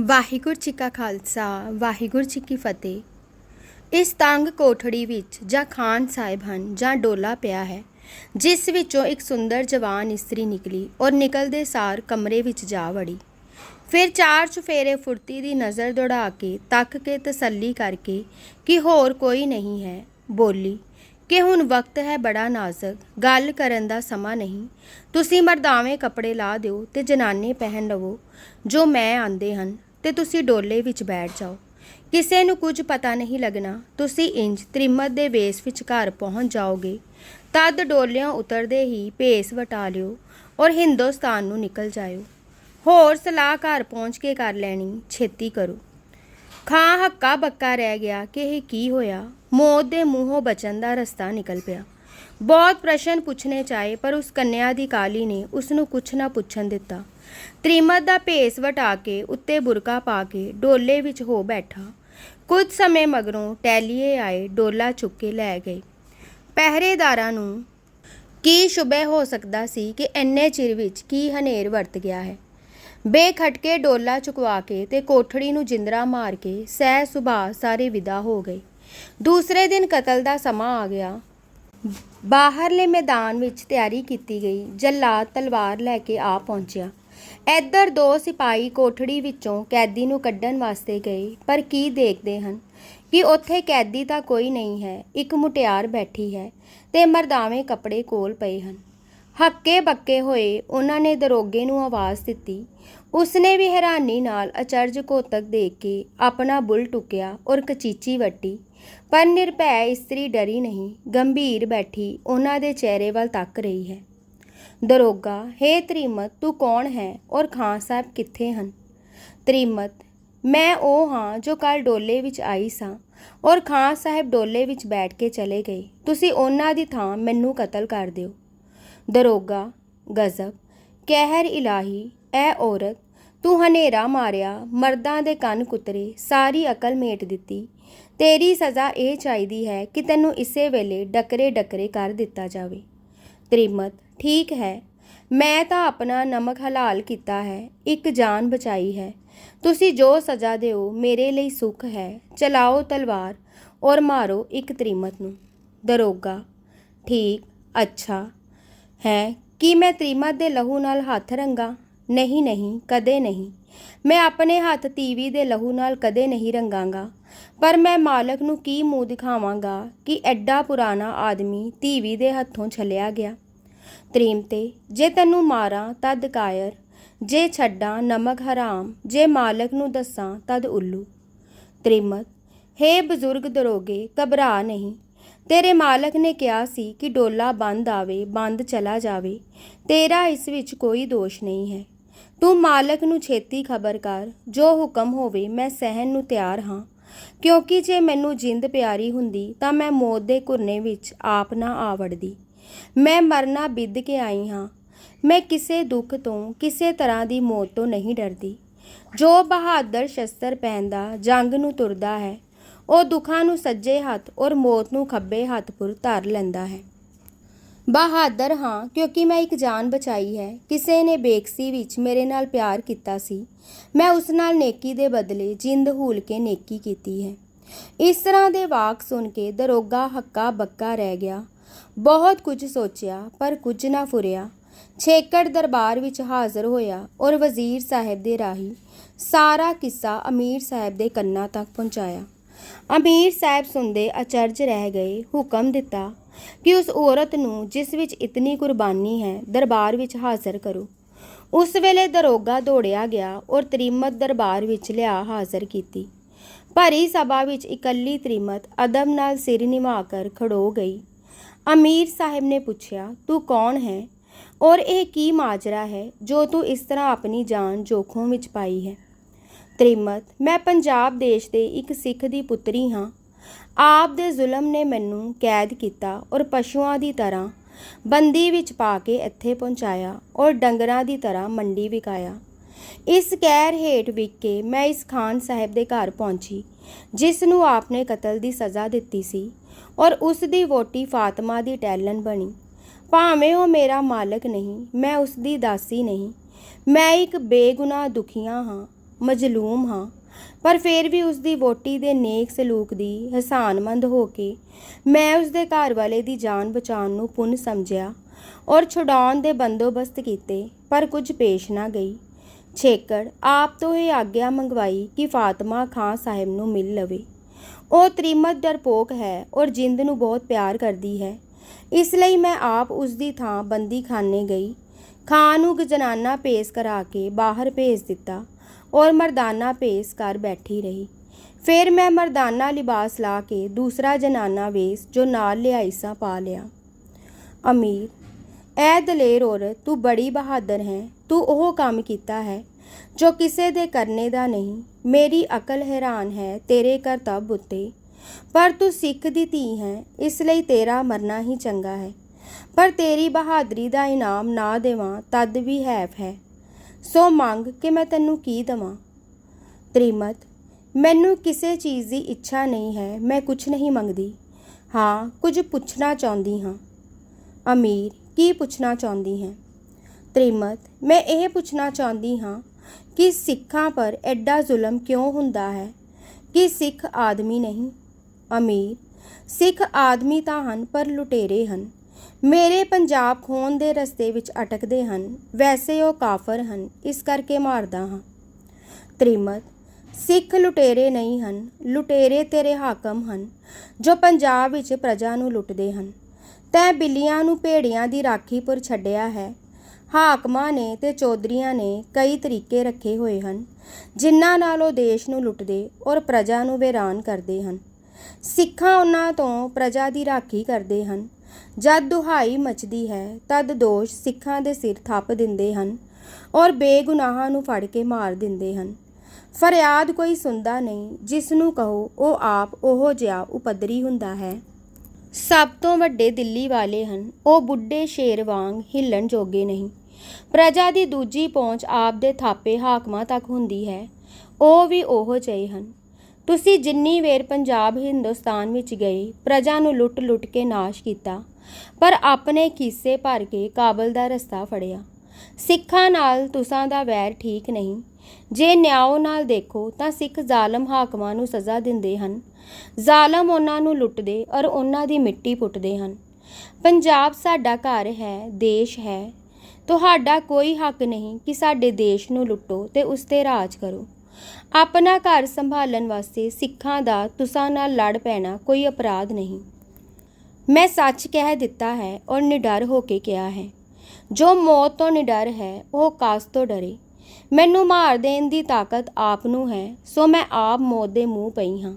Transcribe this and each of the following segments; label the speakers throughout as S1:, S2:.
S1: ਵਾਹਿਗੁਰੂ ਜੀ ਕਾ ਖਾਲਸਾ, ਵਾਹਿਗੁਰੂ ਜੀ ਕੀ ਫਤਿਹ। ਇਸ ਤੰਗ ਕੋਠੜੀ ਵਿੱਚ ਜਾਂ ਖਾਨ ਸਾਹਿਬ ਹਨ, ਜਾਂ ਡੋਲਾ ਪਿਆ ਹੈ, ਜਿਸ ਵਿੱਚੋਂ ਇੱਕ ਸੁੰਦਰ ਜਵਾਨ ਇਸਤਰੀ ਨਿਕਲੀ ਔਰ ਨਿਕਲਦੇ ਸਾਰ ਕਮਰੇ ਵਿੱਚ ਜਾ ਵੜੀ। ਫਿਰ ਚਾਰ ਚੁਫੇਰੇ ਫੁਰਤੀ ਦੀ ਨਜ਼ਰ ਦੌੜਾ ਕੇ ਤੱਕ ਕੇ ਤਸੱਲੀ ਕਰਕੇ ਕਿ ਹੋਰ ਕੋਈ ਨਹੀਂ ਹੈ, ਬੋਲੀ, ਕਿ ਹੁਣ ਵਕਤ ਹੈ ਬੜਾ ਨਾਜ਼ੁਕ, ਗੱਲ ਕਰਨ ਦਾ ਸਮਾਂ ਨਹੀਂ। ਤੁਸੀਂ ਮਰਦਾਵੇਂ ਕੱਪੜੇ ਲਾ ਦਿਓ ਤੇ ਜਨਾਨੇ ਪਹਿਨ ਲਵੋ, ਜੋ ਮੈਂ ਆਂਦੇ ਹਨ। ਤੇ ਤੁਸੀਂ ਡੋਲੇ ਵਿੱਚ ਬੈਠ ਜਾਓ। ਕਿਸੇ ਨੂੰ ਕੁਝ ਪਤਾ ਨਹੀਂ ਲੱਗਣਾ, ਤੁਸੀਂ ਇੰਜ ਤ੍ਰਿਮਤ ਦੇ ਬੇਸ ਵਿੱਚ ਘਰ ਪਹੁੰਚ ਜਾਓਗੇ। ਤਦ ਡੋਲਿਆਂ ਉਤਰਦੇ ਹੀ ਭੇਸ ਵਟਾ ਲਿਓ ਔਰ ਹਿੰਦੁਸਤਾਨ ਨੂੰ ਨਿਕਲ ਜਾਇਓ। ਹੋਰ ਸਲਾਹ ਘਰ ਪਹੁੰਚ ਕੇ ਕਰ ਲੈਣੀ, ਛੇਤੀ ਕਰੋ। ਖਾਂ ਹੱਕਾ ਬੱਕਾ ਰਹਿ ਗਿਆ ਕਿ ਇਹ ਕੀ ਹੋਇਆ? ਮੌਤ ਦੇ ਮੂੰਹੋਂ ਬਚਣ ਦਾ ਰਸਤਾ ਨਿਕਲ ਪਿਆ। ਬਹੁਤ ਪ੍ਰਸ਼ਨ ਪੁੱਛਣੇ ਚਾਹੇ ਪਰ ਉਸ ਕੰਨਿਆ ਦੀ ਕਾਲੀ ਨੇ ਉਸ ਨੂੰ ਕੁਛ ਨਾ ਪੁੱਛਣ ਦਿੱਤਾ। ਤ੍ਰਿਮਤ ਦਾ ਭੇਸ ਵਟਾ ਕੇ ਉੱਤੇ ਬੁਰਕਾ ਪਾ ਕੇ ਡੋਲੇ ਵਿੱਚ ਹੋ ਬੈਠਾ। ਕੁਝ ਸਮੇਂ ਮਗਰੋਂ ਟੈਲੀਏ ਆਏ ਡੋਲਾ ਚੁੱਕ ਕੇ ਲੈ ਗਏ। ਪਹਿਰੇਦਾਰਾਂ ਨੂੰ ਕੀ ਸ਼ੁਬੇ ਹੋ ਸਕਦਾ ਸੀ ਕਿ ਇੰਨੇ ਚਿਰ ਵਿੱਚ ਕੀ ਹਨੇਰ ਵਰਤ ਗਿਆ ਹੈ? ਬੇਖਟਕੇ ਡੋਲਾ ਚੁਕਵਾ ਕੇ ਤੇ ਕੋਠੜੀ ਨੂੰ ਜਿੰਦਰਾ ਮਾਰ ਕੇ ਸਹਿ ਸੁਭਾ ਸਾਰੇ ਵਿਦਾ ਹੋ ਗਏ। ਦੂਸਰੇ ਦਿਨ ਕਤਲ ਦਾ ਸਮਾਂ ਆ ਗਿਆ। ਬਾਹਰਲੇ ਮੈਦਾਨ ਵਿੱਚ ਤਿਆਰੀ ਕੀਤੀ ਗਈ। ਜੱਲਾਦ ਤਲਵਾਰ ਲੈ ਕੇ ਆ ਪਹੁੰਚਿਆ। ਇੱਧਰ ਦੋ ਸਿਪਾਹੀ ਕੋਠੜੀ ਵਿੱਚੋਂ ਕੈਦੀ ਨੂੰ ਕੱਢਣ ਵਾਸਤੇ ਗਏ, ਪਰ ਕੀ ਦੇਖਦੇ ਹਨ? ਕਿ ਉੱਥੇ ਕੈਦੀ ਤਾਂ ਕੋਈ ਨਹੀਂ ਹੈ, ਇੱਕ ਮੁਟਿਆਰ ਬੈਠੀ ਹੈ ਤੇ ਮਰਦਾਵੇਂ ਕੱਪੜੇ ਕੋਲ ਪਏ ਹਨ। ਹੱਕੇ ਬੱਕੇ ਹੋਏ ਉਹਨਾਂ ਨੇ ਦਰੋਗੇ ਨੂੰ ਆਵਾਜ਼ ਦਿੱਤੀ। ਉਸਨੇ ਵੀ ਹੈਰਾਨੀ ਨਾਲ ਅਚਰਜ ਕੋਤਕ ਦੇਖ ਕੇ ਆਪਣਾ ਬੁੱਲ ਟੁਕਿਆ ਔਰ ਕਚੀਚੀ ਵੱਟੀ। ਪਰ ਨਿਰਭੈ ਇਸਤਰੀ ਡਰੀ ਨਹੀਂ, ਗੰਭੀਰ ਬੈਠੀ ਉਹਨਾਂ ਦੇ ਚਿਹਰੇ ਵੱਲ ਤੱਕ ਰਹੀ ਹੈ। ਦਰੋਗਾ, ਹੇ ਤ੍ਰੀਮਤ, ਤੂੰ ਕੌਣ ਹੈ ਔਰ ਖਾਂ ਸਾਹਿਬ ਕਿੱਥੇ ਹਨ? ਤ੍ਰੀਮਤ, ਮੈਂ ਉਹ ਹਾਂ ਜੋ ਕੱਲ ਡੋਲੇ ਵਿੱਚ ਆਈ ਸਾਂ ਔਰ ਖਾਂ ਸਾਹਿਬ ਡੋਲੇ ਵਿੱਚ ਬੈਠ ਕੇ ਚਲੇ ਗਏ। ਤੁਸੀਂ ਉਹਨਾਂ ਦੀ ਥਾਂ ਮੈਨੂੰ ਕਤਲ ਕਰ ਦਿਓ। ਦਰੋਗਾ, ਗਜ਼ਬ, ਕਹਿਰ ਇਲਾਹੀ, ਐ ਔਰਤ, ਤੂੰ ਹਨੇਰਾ ਮਾਰਿਆ, ਮਰਦਾਂ ਦੇ ਕੰਨ ਕੁਤਰੇ, ਸਾਰੀ ਅਕਲ ਮੇਟ ਦਿੱਤੀ। ਤੇਰੀ ਸਜ਼ਾ ਇਹ ਚਾਹੀਦੀ ਹੈ ਕਿ ਤੈਨੂੰ ਇਸੇ ਵੇਲੇ ਡਕਰੇ ਡਕਰੇ ਕਰ ਦਿੱਤਾ ਜਾਵੇ। ਤ੍ਰੀਮਤ ਠੀਕ ਹੈ। ਮੈਂ ਤਾਂ ਆਪਣਾ ਨਮਕ ਹਲਾਲ ਕੀਤਾ ਹੈ। ਇੱਕ ਜਾਨ ਬਚਾਈ ਹੈ। ਤੁਸੀਂ ਜੋ ਸਜ਼ਾ ਦਿਓ, ਮੇਰੇ ਲਈ ਸੁੱਖ ਹੈ। ਚਲਾਓ ਤਲਵਾਰ ਔਰ ਮਾਰੋ ਇੱਕ ਤ੍ਰੀਮਤ ਨੂੰ। ਦਰੋਗਾ, ਠੀਕ, ਅੱਛਾ। ਹੈ, ਕੀ ਮੈਂ ਤ੍ਰੀਮਤ ਦੇ ਲਹੂ ਨਾਲ ਹੱਥ ਰੰਗਾ? ਨਹੀਂ ਨਹੀਂ, ਕਦੇ ਨਹੀਂ। ਮੈਂ ਆਪਣੇ ਹੱਥ ਤੀਵੀ ਦੇ ਲਹੂ ਨਾਲ ਕਦੇ ਨਹੀਂ ਰੰਗਾਂਗਾ। ਪਰ ਮੈਂ ਮਾਲਕ ਨੂੰ ਕੀ ਮੂੰਹ ਦਿਖਾਵਾਂਗਾ ਕਿ ਐਡਾ ਪੁਰਾਣਾ ਆਦਮੀ ਤੀਵੀ ਦੇ ਹੱਥੋਂ ਛਲਿਆ ਗਿਆ? ਤ੍ਰੀਮਤੇ ਜੇ ਤੈਨੂੰ ਮਾਰਾਂ, ਤਦ ਕਾਇਰ। ਜੇ ਛੱਡਾਂ, ਨਮਕ ਹਰਾਮ। ਜੇ ਮਾਲਕ ਨੂੰ ਦੱਸਾਂ, ਤਦ ਉੱਲੂ। ਤ੍ਰਿਮਤ, ਹੇ ਬਜ਼ੁਰਗ ਦਰੋਗੇ, ਘਬਰਾ ਨਹੀਂ। ਤੇਰੇ ਮਾਲਕ ਨੇ ਕਿਹਾ ਸੀ ਕਿ ਡੋਲਾ ਬੰਦ ਆਵੇ, ਬੰਦ ਚਲਾ ਜਾਵੇ। ਤੇਰਾ ਇਸ ਵਿੱਚ ਕੋਈ ਦੋਸ਼ ਨਹੀਂ ਹੈ। ਤੂੰ ਮਾਲਕ ਨੂੰ ਛੇਤੀ ਖਬਰ ਕਰ। ਜੋ ਹੁਕਮ ਹੋਵੇ, ਮੈਂ ਸਹਿਣ ਨੂੰ ਤਿਆਰ ਹਾਂ। ਕਿਉਂਕਿ ਜੇ ਮੈਨੂੰ ਜਿੰਦ ਪਿਆਰੀ ਹੁੰਦੀ, ਤਾਂ ਮੈਂ ਮੌਤ ਦੇ ਘੁਰਨੇ ਵਿੱਚ ਆਪ ਨਾ ਆਵੜਦੀ। ਮੈਂ ਮਰਨਾ ਬਿੱਧ ਕੇ ਆਈ ਹਾਂ। ਮੈਂ ਕਿਸੇ ਦੁੱਖ ਤੋਂ ਕਿਸੇ ਤਰ੍ਹਾਂ ਦੀ ਮੌਤ ਤੋਂ ਨਹੀਂ ਡਰਦੀ। ਜੋ ਬਹਾਦਰ ਸ਼ਸਤਰ ਪਹਿਨਦਾ ਜੰਗ ਨੂੰ ਤੁਰਦਾ ਹੈ, ਉਹ ਦੁੱਖਾਂ ਨੂੰ ਸੱਜੇ ਹੱਥ ਔਰ ਮੌਤ ਨੂੰ ਖੱਬੇ ਹੱਥ ਪੁਰ ਧਰ ਲੈਂਦਾ ਹੈ। ਬਹਾਦਰ, ਹਾਂ, ਕਿਉਂਕਿ ਮੈਂ ਇੱਕ ਜਾਨ ਬਚਾਈ ਹੈ। ਕਿਸੇ ਨੇ ਬੇਕਸੀ ਵਿੱਚ ਮੇਰੇ ਨਾਲ ਪਿਆਰ ਕੀਤਾ ਸੀ। ਮੈਂ ਉਸ ਨਾਲ ਨੇਕੀ ਦੇ ਬਦਲੇ ਜਿੰਦ ਹੂਲ ਕੇ ਨੇਕੀ ਕੀਤੀ ਹੈ। ਇਸ ਤਰ੍ਹਾਂ ਦੇ ਵਾਕ ਸੁਣ ਕੇ ਦਰੋਗਾ ਹੱਕਾ ਬੱਕਾ ਰਹਿ ਗਿਆ। ਬਹੁਤ ਕੁਝ ਸੋਚਿਆ, ਪਰ ਕੁਝ ਨਾ ਫੁਰਿਆ। ਛੇਕੜ ਦਰਬਾਰ ਵਿੱਚ ਹਾਜ਼ਰ ਹੋਇਆ ਔਰ ਵਜ਼ੀਰ ਸਾਹਿਬ ਦੇ ਰਾਹੀ ਸਾਰਾ ਕਿੱਸਾ ਅਮੀਰ ਸਾਹਿਬ ਦੇ ਕੰਨਾਂ ਤੱਕ ਪਹੁੰਚਾਇਆ। ਅਮੀਰ ਸਾਹਿਬ ਸੁਣਦੇ ਅਚਰਜ ਰਹਿ ਗਏ, ਹੁਕਮ ਦਿੱਤਾ ਕਿ ਉਸ ਔਰਤ ਨੂੰ ਜਿਸ ਵਿੱਚ ਇਤਨੀ ਕੁਰਬਾਨੀ ਹੈ, ਦਰਬਾਰ ਵਿੱਚ ਹਾਜ਼ਰ ਕਰੋ। ਉਸ ਵੇਲੇ ਦਰੋਗਾ ਦੌੜਿਆ ਗਿਆ ਔਰ ਤ੍ਰਿਮਤ ਦਰਬਾਰ ਵਿੱਚ ਲਿਆ ਹਾਜ਼ਰ ਕੀਤੀ। ਭਰੀ ਸਭਾ ਵਿੱਚ ਇਕੱਲੀ ਤ੍ਰਿਮਤ ਅਦਬ ਨਾਲ ਸਿਰ ਨਿਵਾ ਕਰ ਖੜੋ ਗਈ। ਅਮੀਰ ਸਾਹਿਬ ਨੇ ਪੁੱਛਿਆ, ਤੂੰ ਕੌਣ ਹੈ? ਔਰ ਇਹ ਕੀ ਮਾਜਰਾ ਹੈ ਜੋ ਤੂੰ ਇਸ ਤਰ੍ਹਾਂ ਆਪਣੀ ਜਾਨ ਜੋਖਮ ਵਿੱਚ ਪਾਈ ਹੈ? ਤ੍ਰਿਮਤ, ਮੈਂ ਪੰਜਾਬ ਦੇਸ਼ ਦੇ ਇੱਕ ਸਿੱਖ ਦੀ ਪੁੱਤਰੀ ਹਾਂ। ਆਪ ਦੇ ਜ਼ੁਲਮ ਨੇ ਮੈਨੂੰ ਕੈਦ ਕੀਤਾ ਔਰ ਪਸ਼ੂਆਂ ਦੀ ਤਰ੍ਹਾਂ ਬੰਦੀ ਵਿੱਚ ਪਾ ਕੇ ਇੱਥੇ ਪਹੁੰਚਾਇਆ ਔਰ ਡੰਗਰਾਂ ਦੀ ਤਰ੍ਹਾਂ ਮੰਡੀ ਵਿਕਾਇਆ। ਇਸ ਕਹਿਰ ਹੇਠ ਵਿਕ ਕੇ ਮੈਂ ਇਸ ਖਾਨ ਸਾਹਿਬ ਦੇ ਘਰ ਪਹੁੰਚੀ ਜਿਸ ਨੂੰ ਆਪਨੇ ਕਤਲ ਦੀ ਸਜ਼ਾ ਦਿੱਤੀ ਸੀ ਔਰ ਉਸ ਦੀ ਵੋਟੀ ਫਾਤਮਾ ਦੀ ਟੈਲਨ ਬਣੀ। ਭਾਵੇਂ ਉਹ ਮੇਰਾ ਮਾਲਕ ਨਹੀਂ, ਮੈਂ ਉਸ ਦੀ ਦਾਸੀ ਨਹੀਂ। ਮੈਂ ਇੱਕ ਬੇਗੁਨਾਹ ਦੁਖੀਆਂ ਹਾਂ, ਮਜਲੂਮ ਹਾਂ, ਪਰ ਫਿਰ ਵੀ ਉਸ ਦੀ ਵੋਟੀ ਦੇ ਨੇਕ ਸਲੂਕ ਦੀ ਹਸਾਨਮੰਦ ਹੋ ਕੇ ਮੈਂ ਉਸ ਦੇ ਘਰ ਵਾਲੇ ਦੀ ਜਾਨ ਬਚਾਉਣ ਨੂੰ ਪੁੰਨ ਸਮਝਿਆ ਔਰ ਛੁਡਾਉਣ ਦੇ ਬੰਦੋਬਸਤ ਕੀਤੇ, ਪਰ ਕੁਝ ਪੇਸ਼ ਨਾ ਗਈ। ਛੇਕੜ, ਆਪ ਤੋਂ ਇਹ ਆਗਿਆ ਮੰਗਵਾਈ ਕਿ ਫਾਤਮਾ ਖਾਂ ਸਾਹਿਬ ਨੂੰ ਮਿਲ ਲਵੇ। ਉਹ ਤ੍ਰੀਮਤ ਡਰਪੋਕ ਹੈ ਔਰ ਜਿੰਦ ਨੂੰ ਬਹੁਤ ਪਿਆਰ ਕਰਦੀ ਹੈ। ਇਸ ਲਈ ਮੈਂ ਆਪ ਉਸ ਦੀ ਥਾਂ ਬੰਦੀ ਖਾਨੇ ਗਈ। ਖਾਂ ਨੂੰ ਜਨਾਨਾ ਪੇਸ਼ ਕਰਾ ਕੇ ਬਾਹਰ ਭੇਜ ਦਿੱਤਾ ਔਰ ਮਰਦਾਨਾ ਪੇਸ਼ ਕਰ ਬੈਠੀ ਰਹੀ। ਫਿਰ ਮੈਂ ਮਰਦਾਨਾ ਲਿਬਾਸ ਲਾ ਕੇ ਦੂਸਰਾ ਜਨਾਨਾ ਵੇਸ ਜੋ ਨਾਲ ਲਿਆਈ ਸਾਂ ਪਾ ਲਿਆ। ਅਮੀਰ, ਐ ਦਲੇਰ ਔਰਤ, ਤੂੰ ਬੜੀ ਬਹਾਦਰ ਹੈ, ਤੂੰ ਉਹ ਕੰਮ ਕੀਤਾ ਹੈ ਜੋ ਕਿਸੇ ਦੇ ਕਰਨੇ ਦਾ ਨਹੀਂ, ਮੇਰੀ ਅਕਲ ਹੈਰਾਨ ਹੈ, ਤੇਰੇ ਕਰਤੱਵ ਉੱਤੇ ਪਰ ਤੂੰ ਸਿੱਖ ਦੀ ਧੀ ਹੈ, ਇਸ ਲਈ ਤੇਰਾ ਮਰਨਾ ਹੀ ਚੰਗਾ ਹੈ। ਪਰ ਤੇਰੀ ਬਹਾਦਰੀ ਦਾ ਇਨਾਮ ਨਾ ਦੇਵਾਂ, ਤਦ ਵੀ ਹੈਫ ਹੈ। ਸੋ ਮੰਗ ਕਿ ਮੈਂ ਤੈਨੂੰ ਕੀ ਦਵਾਂ? ਤ੍ਰਿਮਤ, ਮੈਨੂੰ ਕਿਸੇ ਚੀਜ਼ ਦੀ ਇੱਛਾ ਨਹੀਂ ਹੈ, ਮੈਂ ਕੁਝ ਨਹੀਂ ਮੰਗਦੀ। ਹਾਂ, ਕੁਝ ਪੁੱਛਣਾ ਚਾਹੁੰਦੀ ਹਾਂ। ਅਮੀਰ, ਕੀ ਪੁੱਛਣਾ ਚਾਹੁੰਦੀ ਹੈ? ਤ੍ਰਿਮਤ, ਮੈਂ ਇਹ ਪੁੱਛਣਾ ਚਾਹੁੰਦੀ ਹਾਂ ਕਿ ਸਿੱਖਾਂ ਪਰ ਐਡਾ ਜ਼ੁਲਮ ਕਿਉਂ ਹੁੰਦਾ ਹੈ? ਕਿ ਸਿੱਖ ਆਦਮੀ ਨਹੀਂ? ਅਮੀਰ, ਸਿੱਖ ਆਦਮੀ ਤਾਂ ਹਨ, ਪਰ ਲੁਟੇਰੇ ਹਨ। ਮੇਰੇ ਪੰਜਾਬ ਖੋਣ ਦੇ ਰਸਤੇ ਵਿੱਚ ਅਟਕਦੇ ਹਨ। ਵੈਸੇ ਉਹ ਕਾਫਰ ਹਨ, ਇਸ ਕਰਕੇ ਮਾਰਦਾ ਹਾਂ। ਤ੍ਰਿਮਤ, ਸਿੱਖ ਲੁਟੇਰੇ ਨਹੀਂ ਹਨ, ਲੁਟੇਰੇ ਤੇਰੇ ਹਾਕਮ ਹਨ, ਜੋ ਪੰਜਾਬ ਵਿੱਚ ਪ੍ਰਜਾ ਨੂੰ ਲੁੱਟਦੇ ਹਨ। ਤੈਂ ਬਿੱਲੀਆਂ ਨੂੰ ਭੇੜੀਆਂ ਦੀ ਰਾਖੀ ਪਰ ਛੱਡਿਆ ਹੈ ਹਾਕਮਾਂ ਨੇ ਤੇ ਚੌਧਰੀਆਂ ਨੇ ਕਈ ਤਰੀਕੇ ਰੱਖੇ ਹੋਏ ਹਨ, ਜਿਨ੍ਹਾਂ ਨਾਲ ਉਹ ਦੇਸ਼ ਨੂੰ ਲੁੱਟਦੇ ਔਰ ਪ੍ਰਜਾ ਨੂੰ ਵੈਰਾਨ ਕਰਦੇ ਹਨ। ਸਿੱਖਾਂ ਉਹਨਾਂ ਤੋਂ ਪ੍ਰਜਾ ਦੀ ਰਾਖੀ ਕਰਦੇ ਹਨ। ਜਦ ਦੁਹਾਈ ਮਚਦੀ ਹੈ, ਤਦ ਦੋਸ਼ ਸਿੱਖਾਂ ਦੇ ਸਿਰ ਥੱਪ ਦਿੰਦੇ ਹਨ ਔਰ ਬੇਗੁਨਾਹਾਂ ਨੂੰ ਫੜ ਕੇ ਮਾਰ ਦਿੰਦੇ ਹਨ। ਫਰਿਆਦ ਕੋਈ ਸੁਣਦਾ ਨਹੀਂ, ਜਿਸ ਨੂੰ ਕਹੋ, ਉਹ ਆਪ ਉਹੋ ਜਿਹਾ ਉਪਦਰੀ ਹੁੰਦਾ ਹੈ। ਸਭ ਤੋਂ ਵੱਡੇ ਦਿੱਲੀ ਵਾਲੇ ਹਨ। ਉਹ ਬੁੱਢੇ ਸ਼ੇਰ ਵਾਂਗ ਹਿੱਲਣ ਜੋਗੇ ਨਹੀਂ। ਪ੍ਰਜਾ ਦੀ ਦੂਜੀ ਪਹੁੰਚ ਆਪ ਦੇ ਥਾਪੇ ਹਾਕਮਾਂ ਤੱਕ ਹੁੰਦੀ ਹੈ। ਉਹ ਵੀ ਉਹੋ ਜਿਹੇ ਹਨ। ਤੁਸੀਂ ਜਿੰਨੀ ਵੇਰ ਪੰਜਾਬ, ਹਿੰਦੁਸਤਾਨ ਵਿੱਚ ਗਏ, ਪ੍ਰਜਾ ਨੂੰ ਲੁੱਟ-ਲੁੱਟ ਕੇ ਨਾਸ਼ ਕੀਤਾ, ਪਰ ਆਪਣੇ ਖੀਸੇ ਭਰ ਕੇ ਕਾਬਲ ਦਾ ਰਸਤਾ ਫੜਿਆ। ਸਿੱਖਾਂ ਨਾਲ ਤੁਸਾਂ ਦਾ ਵੈਰ ਠੀਕ ਨਹੀਂ। ਜੇ ਨਿਆਓ ਨਾਲ ਦੇਖੋ ਤਾਂ ਸਿੱਖ ਜ਼ਾਲਮ ਹਾਕਮਾਂ ਨੂੰ ਸਜ਼ਾ ਦਿੰਦੇ ਹਨ। ਜ਼ਾਲਮ ਉਹਨਾਂ ਨੂੰ ਲੁੱਟਦੇ ਔਰ ਉਹਨਾਂ ਦੀ ਮਿੱਟੀ ਪੁੱਟਦੇ ਹਨ। ਪੰਜਾਬ ਸਾਡਾ ਘਰ ਹੈ, ਦੇਸ਼ ਹੈ ਤੁਹਾਡਾ ਕੋਈ ਹੱਕ ਨਹੀਂ ਕਿ ਸਾਡੇ ਦੇਸ਼ ਨੂੰ ਲੁੱਟੋ ਤੇ ਉਸ ਤੇ ਰਾਜ ਕਰੋ। ਆਪਣਾ ਘਰ ਸੰਭਾਲਣ ਵਾਸਤੇ ਸਿੱਖਾਂ ਦਾ ਤੁਸਾਂ ਨਾਲ ਲੜ ਪੈਣਾ ਕੋਈ ਅਪਰਾਧ ਨਹੀਂ। ਮੈਂ ਸੱਚ ਕਹਿ ਦਿੱਤਾ ਹੈ ਔਰ ਨਿਡਰ ਹੋ ਕੇ ਕਿਹਾ ਹੈ। ਜੋ ਮੌਤ ਤੋਂ ਨਿਡਰ ਹੈ, ਉਹ ਕਾਸ ਤੋਂ ਡਰੇ। ਮੈਨੂੰ ਮਾਰ ਦੇਣ ਦੀ ਤਾਕਤ ਆਪ ਨੂੰ ਹੈ, ਸੋ ਮੈਂ ਆਪ ਮੌਤ ਦੇ ਮੂੰਹ ਪਈ ਹਾਂ।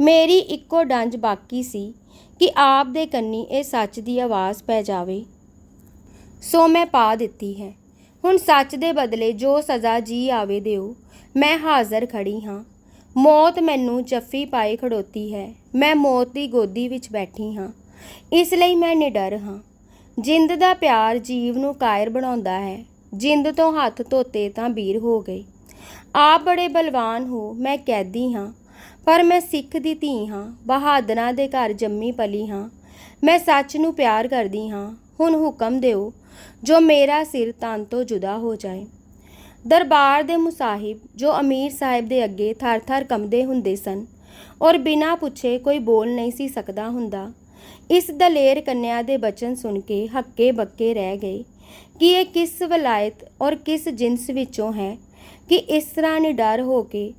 S1: ਮੇਰੀ ਇੱਕੋ ਡੰਜ ਬਾਕੀ ਸੀ ਕਿ ਆਪ ਦੇ ਕੰਨੀ ਇਹ ਸੱਚ ਦੀ ਆਵਾਜ਼ ਪੈ ਜਾਵੇ। ਸੋ ਮੈਂ ਪਾ ਦਿੱਤੀ ਹੈ। ਹੁਣ ਸੱਚ ਦੇ ਬਦਲੇ ਜੋ ਸਜ਼ਾ ਜੀ ਆਵੇ ਦਿਓ, ਮੈਂ ਹਾਜ਼ਰ ਖੜੀ ਹਾਂ। ਮੌਤ ਮੈਨੂੰ ਜੱਫੀ ਪਾਏ ਖੜੋਤੀ ਹੈ। ਮੈਂ ਮੌਤ ਦੀ ਗੋਦੀ ਵਿੱਚ ਬੈਠੀ ਹਾਂ। ਇਸ ਲਈ ਮੈਂ ਨਿਡਰ ਹਾਂ। ਜਿੰਦ ਦਾ ਪਿਆਰ ਜੀਵ ਨੂੰ ਕਾਇਰ ਬਣਾਉਂਦਾ ਹੈ। ਜਿੰਦ ਤੋਂ ਹੱਥ ਧੋਤੇ ਤਾਂ ਵੀਰ ਹੋ ਗਏ। ਆਪ ਬੜੇ ਬਲਵਾਨ ਹੋ, ਮੈਂ ਕੈਦੀ ਹਾਂ। ਪਰ ਮੈਂ ਸਿੱਖ ਦੀ ਧੀ ਹਾਂ। ਬਹਾਦਰਾਂ ਦੇ ਘਰ ਜੰਮੀ ਪਲੀ ਹਾਂ। ਮੈਂ ਸੱਚ ਨੂੰ ਪਿਆਰ ਕਰਦੀ ਹਾਂ। ਹੁਣ ਹੁਕਮ ਦਿਓ ਜੋ ਮੇਰਾ ਸਿਰ ਤਨ ਤੋਂ ਜੁਦਾ ਹੋ ਜਾਏ। ਦਰਬਾਰ ਦੇ ਮੁਸਾਹਿਬ ਜੋ ਅਮੀਰ ਸਾਹਿਬ ਦੇ ਅੱਗੇ ਥਰ-ਥਰ ਕੰਬਦੇ ਹੁੰਦੇ ਸਨ ਔਰ ਬਿਨਾਂ ਪੁੱਛੇ ਕੋਈ ਬੋਲ ਨਹੀਂ ਸੀ ਸਕਦਾ ਹੁੰਦਾ, ਇਸ ਦਲੇਰ ਕੰਨਿਆ ਦੇ ਬਚਨ ਸੁਣ ਕੇ ਹੱਕੇ ਬੱਕੇ ਰਹਿ ਗਏ ਕਿ ਇਹ ਕਿਸ ਵਲਾਇਤ ਔਰ ਕਿਸ ਜਿਨਸ ਵਿੱਚੋਂ ਹੈ ਕਿ ਇਸ ਤਰ੍ਹਾਂ ਨਿਡਰ ਹੋ ਕੇ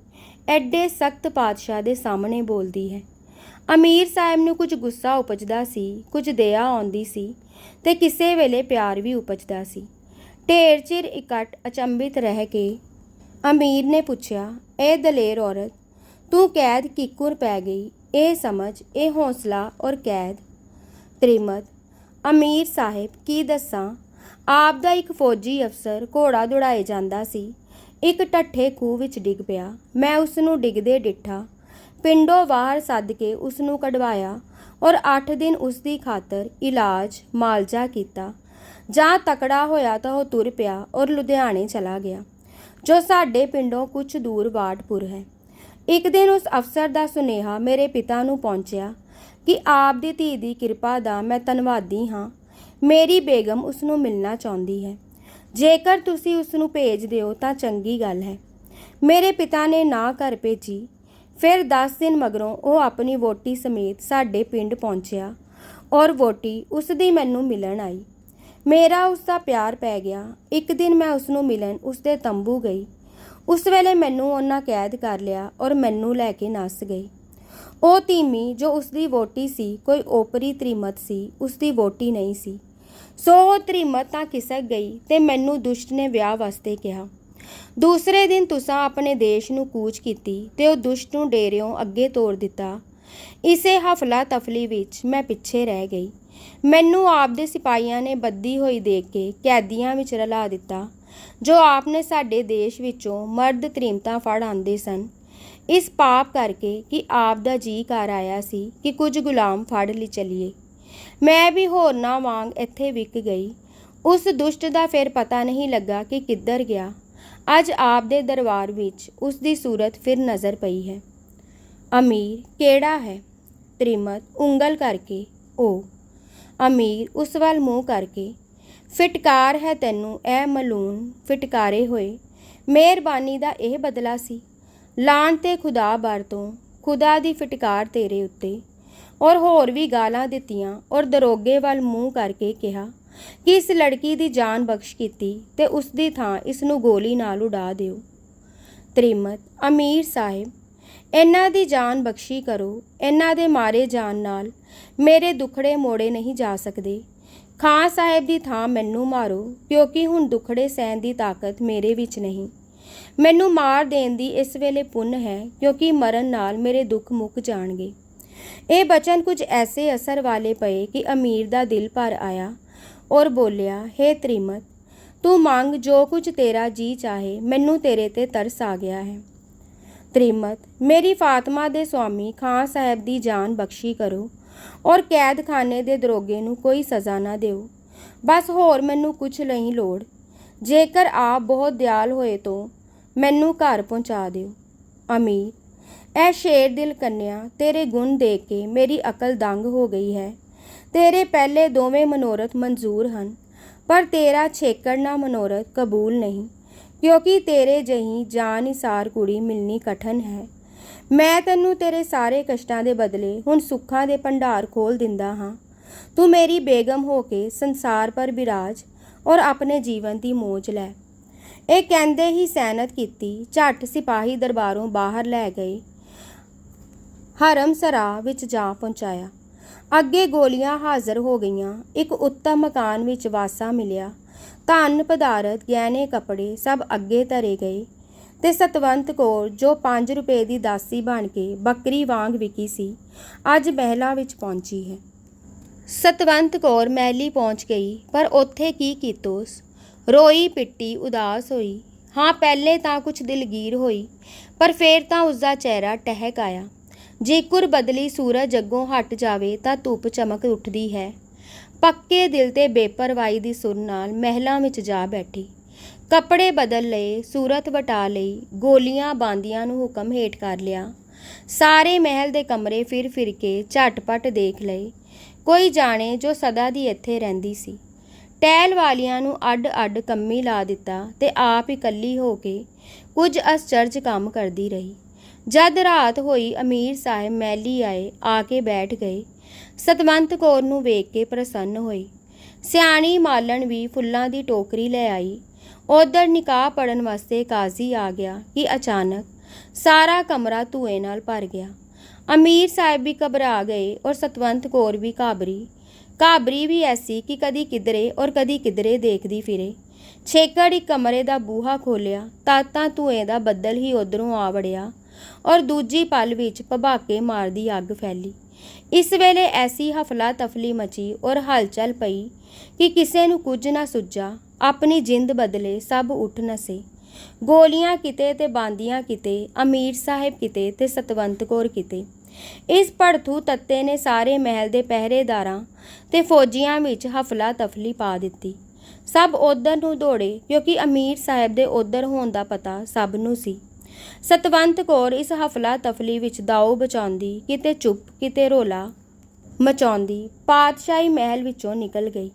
S1: ਐਡੇ ਸਖਤ ਪਾਤਸ਼ਾਹ ਦੇ ਸਾਹਮਣੇ ਬੋਲਦੀ ਹੈ। ਅਮੀਰ ਸਾਹਿਬ ਨੂੰ ਕੁਝ ਗੁੱਸਾ ਉਪਜਦਾ ਸੀ, ਕੁਝ ਦਇਆ ਆਉਂਦੀ ਸੀ ਤੇ ਕਿਸੇ ਵੇਲੇ ਪਿਆਰ ਵੀ ਉਪਜਦਾ ਸੀ। ਢੇਰ ਚਿਰ ਇਕੱਠ ਅਚੰਭਿਤ ਰਹਿ ਕੇ ਅਮੀਰ ਨੇ ਪੁੱਛਿਆ ਇਹ ਦਲੇਰ ਔਰਤ, ਤੂੰ ਕੈਦ ਕਿੱਕੁਰ ਪੈ ਗਈ? ਇਹ ਸਮਝ, ਇਹ ਹੌਸਲਾ ਔਰ ਕੈਦ? ਤ੍ਰਿਮਤ ਅਮੀਰ ਸਾਹਿਬ, ਕੀ ਦੱਸਾਂ? ਆਪ ਦਾ ਇੱਕ ਫੌਜੀ ਅਫਸਰ ਘੋੜਾ ਦੌੜਾਏ ਜਾਂਦਾ ਸੀ। ਇੱਕ ਟੱਠੇ ਖੂਹ ਵਿੱਚ ਡਿੱਗ ਪਿਆ। ਮੈਂ ਉਸ ਨੂੰ ਡਿੱਗਦੇ ਡਿੱਠਾ। ਪਿੰਡੋਂ ਬਾਹਰ ਸੱਦ ਕੇ ਉਸ ਨੂੰ ਕਢਵਾਇਆ ਔਰ 8 ਦਿਨ ਉਸ ਦੀ ਖਾਤਰ ਇਲਾਜ ਮਾਲਜਾ ਕੀਤਾ। ਜਾਂ ਤਕੜਾ ਹੋਇਆ ਤਾਂ ਉਹ ਤੁਰ ਪਿਆ ਔਰ ਲੁਧਿਆਣੇ ਚਲਾ ਗਿਆ, ਜੋ ਸਾਡੇ ਪਿੰਡੋਂ ਕੁਝ ਦੂਰ ਵਾਟਪੁਰ ਹੈ। ਇੱਕ ਦਿਨ ਉਸ ਅਫਸਰ ਦਾ ਸੁਨੇਹਾ ਮੇਰੇ ਪਿਤਾ ਨੂੰ ਪਹੁੰਚਿਆ ਕਿ ਆਪ ਦੀ ਧੀ ਦੀ ਕਿਰਪਾ ਦਾ ਮੈਂ ਧੰਨਵਾਦੀ ਹਾਂ। ਮੇਰੀ ਬੇਗਮ ਉਸ ਨੂੰ ਮਿਲਣਾ ਚਾਹੁੰਦੀ ਹੈ। ਜੇਕਰ ਤੁਸੀਂ ਉਸ ਨੂੰ ਭੇਜ ਦਿਓ ਤਾਂ ਚੰਗੀ ਗੱਲ ਹੈ। ਮੇਰੇ ਪਿਤਾ ਨੇ ਨਾ ਘਰ ਭੇਜੀ ਫਿਰ 10 ਦਿਨ ਮਗਰੋਂ ਉਹ ਆਪਣੀ ਵੋਟੀ ਸਮੇਤ ਸਾਡੇ ਪਿੰਡ ਪਹੁੰਚਿਆ ਔਰ ਵੋਟੀ ਉਸ ਦੀ ਮੈਨੂੰ ਮਿਲਣ ਆਈ। ਮੇਰਾ ਉਸ ਦਾ ਪਿਆਰ ਪੈ ਗਿਆ। ਇੱਕ ਦਿਨ ਮੈਂ ਉਸ ਨੂੰ ਮਿਲਣ ਉਸ ਦੇ ਤੰਬੂ ਗਈ। ਉਸ ਵੇਲੇ ਮੈਨੂੰ ਉਹਨਾਂ ਕੈਦ ਕਰ ਲਿਆ ਔਰ ਮੈਨੂੰ ਲੈ ਕੇ ਨੱਸ ਗਈ। ਉਹ ਧੀਮੀ ਜੋ ਉਸ ਦੀ ਵੋਟੀ ਸੀ, ਕੋਈ ਓਪਰੀ ਤ੍ਰੀਮਤ ਸੀ ਉਸ ਦੀ ਵੋਟੀ ਨਹੀਂ ਸੀ। ਸੋ ਉਹ ਤ੍ਰੀਮਤ ਤਾਂ ਕਿਸਕ ਗਈ ਤੇ ਮੈਨੂੰ ਦੁਸ਼ਟ ਨੇ ਵਿਆਹ ਵਾਸਤੇ ਕਿਹਾ। ਦੂਸਰੇ ਦਿਨ ਤੁਸਾਂ ਆਪਣੇ ਦੇਸ਼ ਨੂੰ ਕੂਚ ਕੀਤੀ ਤੇ ਉਹ ਦੁਸ਼ਟ ਨੂੰ ਡੇਰਿਓਂ ਅੱਗੇ ਤੋੜ ਦਿੱਤਾ। ਇਸੇ ਹਫਲਾ ਤਫਲੀ ਵਿੱਚ ਮੈਂ ਪਿੱਛੇ ਰਹਿ ਗਈ। ਮੈਨੂੰ ਆਪ ਦੇ ਸਿਪਾਹੀਆਂ ਨੇ ਬੱਦੀ ਹੋਈ ਦੇਖ ਕੇ ਕੈਦੀਆਂ ਵਿੱਚ ਰਲਾ ਦਿੱਤਾ, ਜੋ ਆਪ ਨੇ ਸਾਡੇ ਦੇਸ਼ ਵਿੱਚੋਂ ਮਰਦ ਤ੍ਰੀਮਤਾਂ ਫੜ ਆਂਦੇ ਸਨ। ਇਸ ਪਾਪ ਕਰਕੇ ਕਿ ਆਪ ਦਾ ਜੀ ਕਰ ਆਇਆ ਸੀ ਕਿ ਕੁਝ ਗੁਲਾਮ ਫੜ ਲਈ ਚਲੀਏ। ਮੈਂ ਵੀ ਹੋਰਨਾਂ ਵਾਂਗ ਇੱਥੇ ਵਿਕ ਗਈ। ਉਸ ਦੁਸ਼ਟ ਦਾ ਫਿਰ ਪਤਾ ਨਹੀਂ ਲੱਗਾ ਕਿ ਕਿੱਧਰ ਗਿਆ। ਅੱਜ ਆਪ ਦੇ ਦਰਬਾਰ ਵਿੱਚ ਉਸ ਦੀ ਸੂਰਤ ਫਿਰ ਨਜ਼ਰ ਪਈ ਹੈ। ਅਮੀਰ ਕਿਹੜਾ ਹੈ? ਤ੍ਰਿਮਤ ਉਂਗਲ ਕਰਕੇ ਉਹ ਅਮੀਰ ਉਸ ਵੱਲ ਮੂੰਹ ਕਰਕੇ, ਫਿਟਕਾਰ ਹੈ ਤੈਨੂੰ, ਐ ਮਲੂਨ, ਫਿਟਕਾਰੇ ਹੋਏ। ਮਿਹਰਬਾਨੀ ਦਾ ਇਹ ਬਦਲਾ ਸੀ। ਲਾਣ ਤੇ ਖੁਦਾ ਬਰ ਤੋਂ ਖੁਦਾ ਦੀ ਫਿਟਕਾਰ ਤੇਰੇ ਉੱਤੇ। ਔਰ ਹੋਰ ਵੀ ਗਾਲਾਂ ਦਿੱਤੀਆਂ ਔਰ ਦਰੋਗੇ ਵੱਲ ਮੂੰਹ ਕਰਕੇ ਕਿਹਾ ਕਿ ਇਸ ਲੜਕੀ ਦੀ ਜਾਨ ਬਖਸ਼ ਕੀਤੀ ਤੇ ਉਸ ਦੀ ਥਾਂ ਇਸ ਨੂੰ ਗੋਲੀ ਨਾਲ ਉਡਾ ਦਿਓ। ਤ੍ਰੀਮਤ, ਅਮੀਰ ਸਾਹਿਬ, ਇਹਨਾਂ ਦੀ ਜਾਨ ਬਖਸ਼ੀ ਕਰੋ। ਇਹਨਾਂ ਦੇ ਮਾਰੇ ਜਾਨ ਨਾਲ ਮੇਰੇ ਦੁਖੜੇ ਮੋੜੇ ਨਹੀਂ ਜਾ ਸਕਦੇ। ਖਾਂ ਸਾਹਿਬ ਦੀ ਥਾਂ ਮੈਨੂੰ ਮਾਰੋ, ਕਿਉਂਕਿ ਹੁਣ ਦੁਖੜੇ ਸਹਿਣ ਦੀ ਤਾਕਤ ਮੇਰੇ ਵਿੱਚ ਨਹੀਂ। ਮੈਨੂੰ ਮਾਰ ਦੇਣ ਦੀ ਇਸ ਵੇਲੇ ਪੁੰਨ ਹੈ, ਕਿਉਂਕਿ ਮਰਨ ਨਾਲ ਮੇਰੇ ਦੁੱਖ ਮੁੱਕ ਜਾਣਗੇ। ਇਹ ਬਚਨ ਕੁਝ ਐਸੇ ਅਸਰ ਵਾਲੇ ਪਏ ਕਿ ਅਮੀਰ ਦਾ ਦਿਲ ਭਰ ਆਇਆ ਔਰ ਬੋਲਿਆ हे ਤ੍ਰੀਮਤ, ਤੂੰ ਮੰਗ ਜੋ ਕੁਝ ਤੇਰਾ ਜੀ ਚਾਹੇ, ਮੈਨੂੰ ਤੇਰੇ ਤੇ ਤਰਸ ਆ ਗਿਆ ਹੈ। ਤ੍ਰੀਮਤ, ਮੇਰੀ ਫਾਤਮਾ ਦੇ ਸਵਾਮੀ ਖਾਂ ਸਾਹਿਬ ਦੀ ਜਾਨ ਬਖਸ਼ੀ ਕਰੋ ਔਰ ਕੈਦਖਾਨੇ ਦੇ ਦਰੋਗੇ ਨੂੰ ਕੋਈ ਸਜ਼ਾ ਨਾ ਦਿਓ। ਬਸ ਹੋਰ ਮੈਨੂੰ ਕੁਝ ਨਹੀਂ ਲੋੜ। ਜੇਕਰ ਆਪ ਬਹੁਤ ਦਿਆਲ ਹੋਏ ਤੋਂ ਮੈਨੂੰ ਘਰ ਪਹੁੰਚਾ ਦਿਓ। ਅਮੀਰ ਐ ਸ਼ੇਰ ਦਿਲ ਕੰਨਿਆ, ਤੇਰੇ ਗੁਣ ਦੇਖ ਕੇ ਮੇਰੀ ਅਕਲ ਦੰਗ ਹੋ ਗਈ ਹੈ। ਤੇਰੇ ਪਹਿਲੇ ਦੋਵੇਂ ਮਨੋਰਥ ਮਨਜ਼ੂਰ ਹਨ, ਪਰ ਤੇਰਾ ਛੇਕੜਨਾ ਮਨੋਰਥ ਕਬੂਲ ਨਹੀਂ, ਕਿਉਂਕਿ ਤੇਰੇ ਜਹੀ ਜਾਨ ਕੁੜੀ ਮਿਲਣੀ ਕਠਨ ਹੈ। ਮੈਂ ਤੈਨੂੰ ਤੇਰੇ ਸਾਰੇ ਕਸ਼ਟਾਂ ਦੇ ਬਦਲੇ ਹੁਣ ਸੁੱਖਾਂ ਦੇ ਭੰਡਾਰ ਖੋਲ ਦਿੰਦਾ ਹਾਂ। ਤੂੰ ਮੇਰੀ ਬੇਗਮ ਹੋ ਕੇ ਸੰਸਾਰ ਪਰ ਬਿਰਾਜ ਔਰ ਆਪਣੇ ਜੀਵਨ ਦੀ ਮੋਜ ਲੈ। ਇਹ ਕਹਿੰਦੇ ਹੀ ਸੈਨਤ ਕੀਤੀ, ਝੱਟ ਸਿਪਾਹੀ ਦਰਬਾਰੋਂ ਬਾਹਰ ਲੈ ਗਏ। ਹਰਮ ਸਰਾ ਵਿੱਚ ਜਾ ਪਹੁੰਚਾਇਆ। ਅੱਗੇ ਗੋਲੀਆਂ ਹਾਜ਼ਰ ਹੋ ਗਈਆਂ। ਇੱਕ ਉੱਤਮ ਮਕਾਨ ਵਿੱਚ ਵਾਸਾ ਮਿਲਿਆ। ਧਨ, ਪਦਾਰਥ, ਗਹਿਣੇ, ਕੱਪੜੇ ਸਭ ਅੱਗੇ ਧਰੇ ਗਏ ਤੇ ਸਤਵੰਤ ਕੌਰ, ਜੋ 5 ਰੁਪਏ ਦੀ ਦਾਸੀ ਬਣ ਕੇ ਬੱਕਰੀ ਵਾਂਗ ਵਿਕੀ ਸੀ, ਅੱਜ ਮਹਿਲਾ ਵਿੱਚ ਪਹੁੰਚੀ ਹੈ। ਸਤਵੰਤ ਕੌਰ ਮਹਿਲੀ ਪਹੁੰਚ ਗਈ, ਪਰ ਉੱਥੇ ਕੀ ਕੀਤੋਸ ਰੋਈ ਪਿੱਟੀ ਉਦਾਸ ਹੋਈ। ਹਾਂ, ਪਹਿਲੇ ਤਾਂ ਕੁਝ ਦਿਲਗੀਰ ਹੋਈ, ਪਰ ਫੇਰ ਤਾਂ ਉਸ ਦਾ ਚਿਹਰਾ ਟਹਿਕ ਆਇਆ। ਜੇਕਰ ਬਦਲੀ ਸੂਰਜ ਅੱਗੋਂ ਹਟ ਜਾਵੇ ਤਾਂ ਧੁੱਪ ਚਮਕ ਉੱਠਦੀ ਹੈ। ਪੱਕੇ ਦਿਲ ਤੇ ਬੇਪਰਵਾਹੀ ਦੀ ਸੁਰ ਨਾਲ ਮਹਿਲਾਂ ਵਿੱਚ ਜਾ ਬੈਠੀ। ਕੱਪੜੇ ਬਦਲ ਲਏ, ਸੂਰਤ ਵਟਾ ਲਈ, ਗੋਲੀਆਂ ਬਾਂਦੀਆਂ ਨੂੰ ਹੁਕਮ ਹੇਠ ਕਰ ਲਿਆ। ਸਾਰੇ ਮਹਿਲ ਦੇ ਕਮਰੇ ਫਿਰ ਫਿਰ ਕੇ ਝਟਪਟ ਦੇਖ ਲਏ। ਕੋਈ ਜਾਣੇ ਜੋ ਸਦਾ ਦੀ ਇੱਥੇ ਰਹਿੰਦੀ ਸੀ। ਟਹਿਲ ਵਾਲੀਆਂ ਨੂੰ ਅੱਡ-ਅੱਡ ਕੰਮੀ ਲਾ ਦਿੱਤਾ ਤੇ ਆਪ ਇਕੱਲੀ ਹੋ ਕੇ ਕੁਝ ਅਸਚਰਜ ਕੰਮ ਕਰਦੀ ਰਹੀ। ਜਦ ਰਾਤ ਹੋਈ ਅਮੀਰ ਸਾਹਿਬ ਮੈਲੀ ਆਏ, ਆ ਕੇ ਬੈਠ ਗਏ। ਸਤਵੰਤ ਕੌਰ ਨੂੰ ਵੇਖ ਕੇ ਪ੍ਰਸੰਨ ਹੋਈ। ਸਿਆਣੀ ਮਾਲਣ ਵੀ ਫੁੱਲਾਂ ਦੀ ਟੋਕਰੀ ਲੈ ਆਈ। ਉਧਰ ਨਿਕਾਹ ਪੜਨ ਵਾਸਤੇ ਕਾਜ਼ੀ ਆ ਗਿਆ ਕਿ ਅਚਾਨਕ ਸਾਰਾ ਕਮਰਾ ਧੂਏ ਨਾਲ ਭਰ ਗਿਆ। ਅਮੀਰ ਸਾਹਿਬ ਵੀ ਘਬਰਾ ਗਏ ਔਰ ਸਤਵੰਤ ਕੌਰ ਵੀ ਘਾਬਰੀ। ਘਾਬਰੀ ਵੀ ਐਸੀ ਕਿ ਕਦੀ ਕਿਧਰੇ ਔਰ ਕਦੀ ਕਿਧਰੇ ਦੇਖਦੀ ਫਿਰੇ। ਛੇਕੜ ਇੱਕ ਕਮਰੇ ਦਾ ਬੂਹਾ ਖੋਲਿਆ ਤਾਂ ਤਾਂ ਧੂਏ ਦਾ ਬੱਦਲ ਹੀ ਉਧਰੋਂ ਆ ਵੜਿਆ। ਔਰ ਦੂਜੀ ਪਲ ਵਿੱਚ ਭਬਾਕੇ ਮਾਰਦੀ ਅੱਗ ਫੈਲੀ। ਇਸ ਵੇਲੇ ਐਸੀ ਹਫਲਾ ਤਫਲੀ ਮਚੀ ਔਰ ਹਲਚਲ ਪਈ ਕਿ ਕਿਸੇ ਨੂੰ ਕੁਝ ਨਾ ਸੁੱਜਾ ਆਪਣੀ ਜਿੰਦ ਬਦਲੇ ਸਭ ਉੱਠ ਨਸੇ। ਗੋਲੀਆਂ ਕਿਤੇ ਤੇ ਬਾਂਦੀਆਂ ਕਿਤੇ, ਅਮੀਰ ਸਾਹਿਬ ਕਿਤੇ ਤੇ ਸਤਵੰਤ ਕੌਰ ਕਿਤੇ। ਇਸ ਪੜਥੂ ਤੱਤੇ ਨੇ ਸਾਰੇ ਮਹਿਲ ਦੇ ਪਹਿਰੇਦਾਰਾਂ ਤੇ ਫੌਜੀਆਂ ਵਿੱਚ ਹਫਲਾ ਤਫਲੀ ਪਾ ਦਿੱਤੀ। ਸਭ ਉਧਰ ਨੂੰ ਦੌੜੇ ਕਿਉਂਕਿ ਅਮੀਰ ਸਾਹਿਬ ਦੇ ਉਧਰ ਹੋਣ ਦਾ ਪਤਾ ਸਭ ਨੂੰ ਸੀ। ਸਤਵੰਤ ਕੌਰ ਇਸ ਹਫਲਾ ਤਫਲੀ ਵਿੱਚ ਦਾਉ ਬਚਾਉਂਦੀ, ਕਿਤੇ ਚੁੱਪ, ਕਿਤੇ ਰੋਲਾ ਮਚਾਉਂਦੀ, ਪਾਤਸ਼ਾਹੀ ਮਹਿਲ ਵਿੱਚੋਂ ਨਿਕਲ ਗਈ।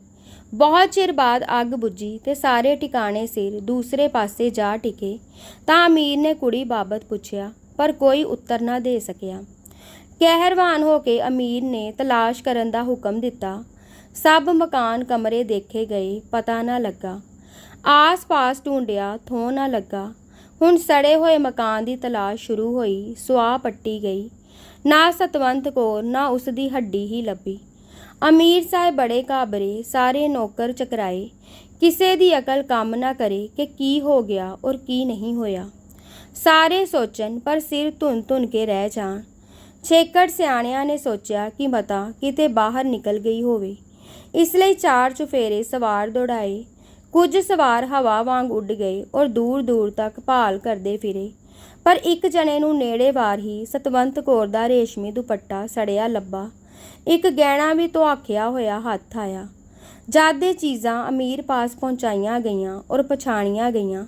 S1: ਬਹੁਤ ਚਿਰ ਬਾਅਦ ਅੱਗ ਬੁੱਝੀ ਤੇ ਸਾਰੇ ਟਿਕਾਣੇ ਸਿਰ ਦੂਸਰੇ ਪਾਸੇ ਜਾ ਟਿਕੇ ਤਾਂ ਅਮੀਰ ਨੇ ਕੁੜੀ ਬਾਬਤ ਪੁੱਛਿਆ, ਪਰ ਕੋਈ ਉੱਤਰ ਨਾ ਦੇ ਸਕਿਆ। ਕਹਿਰਵਾਨ ਹੋ ਕੇ ਅਮੀਰ ਨੇ ਤਲਾਸ਼ ਕਰਨ ਦਾ ਹੁਕਮ ਦਿੱਤਾ। ਸਭ ਮਕਾਨ ਕਮਰੇ ਦੇਖੇ ਗਏ, ਪਤਾ ਨਾ ਲੱਗਾ। ਆਸ-ਪਾਸ ਢੂੰਡਿਆ, ਥੋ ਨਾ ਲੱਗਾ। ਹੁਣ ਸੜੇ ਹੋਏ ਮਕਾਨ ਦੀ ਤਲਾਸ਼ ਸ਼ੁਰੂ ਹੋਈ, ਸੁਆਹ ਪੱਟੀ ਗਈ। ਨਾ ਸਤਵੰਤ ਕੌਰ, ਨਾ ਉਸ ਦੀ ਹੱਡੀ ਹੀ ਲੱਭੀ। ਅਮੀਰ ਸਾਹਿਬ ਬੜੇ ਘਾਬਰੇ, ਸਾਰੇ ਨੌਕਰ ਚਕਰਾਏ। ਕਿਸੇ ਦੀ ਅਕਲ ਕੰਮ ਨਾ ਕਰੇ ਕਿ ਕੀ ਹੋ ਗਿਆ ਔਰ ਕੀ ਨਹੀਂ ਹੋਇਆ। ਸਾਰੇ ਸੋਚਣ, ਪਰ ਸਿਰ ਧੁਨ ਧੁਨ ਕੇ ਰਹਿ ਜਾਣ। ਛੇਕੜ ਸਿਆਣਿਆਂ ਨੇ ਸੋਚਿਆ ਕਿ ਮਤਾ ਕਿਤੇ ਬਾਹਰ ਨਿਕਲ ਗਈ ਹੋਵੇ। ਇਸ ਲਈ ਚਾਰ ਚੁਫੇਰੇ ਸਵਾਰ ਦੌੜਾਏ। ਕੁਝ ਸਵਾਰ ਹਵਾ ਵਾਂਗ ਉੱਡ ਗਏ ਔਰ ਦੂਰ ਦੂਰ ਤੱਕ ਭਾਲ ਕਰਦੇ ਫਿਰੇ। ਪਰ ਇੱਕ ਜਣੇ ਨੂੰ ਨੇੜੇ ਵਾਰ ਹੀ ਸਤਵੰਤ ਕੌਰ ਦਾ ਰੇਸ਼ਮੀ ਦੁਪੱਟਾ ਸੜਿਆ ਲੱਭਾ। ਇੱਕ ਗਹਿਣਾ ਵੀ ਧੁਆਖਿਆ ਹੋਇਆ ਹੱਥ ਆਇਆ। ਜਦ ਇਹ ਚੀਜ਼ਾਂ ਅਮੀਰ ਪਾਸ ਪਹੁੰਚਾਈਆਂ ਗਈਆਂ ਔਰ ਪਛਾਣੀਆਂ ਗਈਆਂ,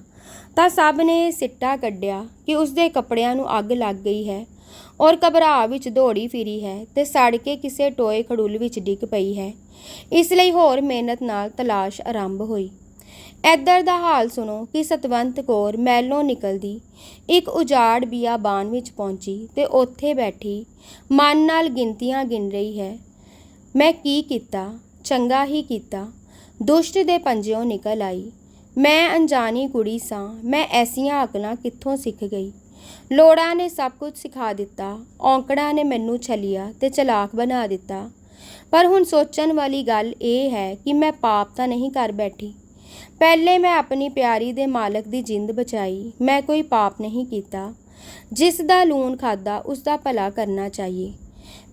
S1: ਤਾਂ ਸਭ ਨੇ ਸਿੱਟਾ ਕੱਢਿਆ ਕਿ ਉਸ ਦੇ ਕੱਪੜਿਆਂ ਨੂੰ ਅੱਗ ਲੱਗ ਗਈ ਹੈ ਔਰ ਘਬਰਾ ਵਿੱਚ ਦੌੜੀ ਫਿਰੀ ਹੈ ਤੇ ਸੜ ਕੇ ਕਿਸੇ ਟੋਏ ਖੜੂਲ ਵਿੱਚ ਡਿੱਗ ਪਈ ਹੈ। ਇਸ ਲਈ ਹੋਰ ਮਿਹਨਤ ਨਾਲ ਤਲਾਸ਼ ਆਰੰਭ ਹੋਈ। ਇੱਧਰ ਦਾ ਹਾਲ ਸੁਣੋ ਕਿ ਸਤਵੰਤ ਕੌਰ ਮੈਲੋਂ ਨਿਕਲਦੀ। ਇੱਕ ਉਜਾੜ ਬਿਆਬਾਨ ਵਿੱਚ ਪਹੁੰਚੀ ਤੇ ਉੱਥੇ ਬੈਠੀ, ਮਨ ਨਾਲ ਗਿਣਤੀਆਂ ਗਿਣ ਰਹੀ ਹੈ। ਮੈਂ ਕੀ ਕੀਤਾ? ਚੰਗਾ ਹੀ ਕੀਤਾ। ਦੁਸ਼ਟ ਦੇ ਪੰਜਿਓਂ ਨਿਕਲ ਆਈ। ਮੈਂ ਅਣਜਾਣੀ ਕੁੜੀ ਸਾਂ, ਮੈਂ ਐਸੀਆਂ ਅਕਲਾਂ ਕਿੱਥੋਂ ਸਿੱਖ ਗਈ? ਲੋੜਾਂ ਨੇ ਸਭ ਕੁਝ ਸਿਖਾ ਦਿੱਤਾ, ਔਂਕੜਾਂ ਨੇ ਮੈਨੂੰ ਛਲਿਆ ਤੇ ਚਲਾਕ ਬਣਾ ਦਿੱਤਾ। ਪਰ ਹੁਣ ਸੋਚਣ ਵਾਲੀ ਗੱਲ ਇਹ ਹੈ ਕਿ ਮੈਂ ਪਾਪ ਤਾਂ ਨਹੀਂ ਕਰ ਬੈਠੀ। ਪਹਿਲੇ ਮੈਂ ਆਪਣੀ ਪਿਆਰੀ ਦੇ ਮਾਲਕ ਦੀ ਜਿੰਦ ਬਚਾਈ, ਮੈਂ ਕੋਈ ਪਾਪ ਨਹੀਂ ਕੀਤਾ। ਜਿਸ ਦਾ ਲੂਣ ਖਾਦਾ ਉਸ ਦਾ ਭਲਾ ਕਰਨਾ ਚਾਹੀਏ।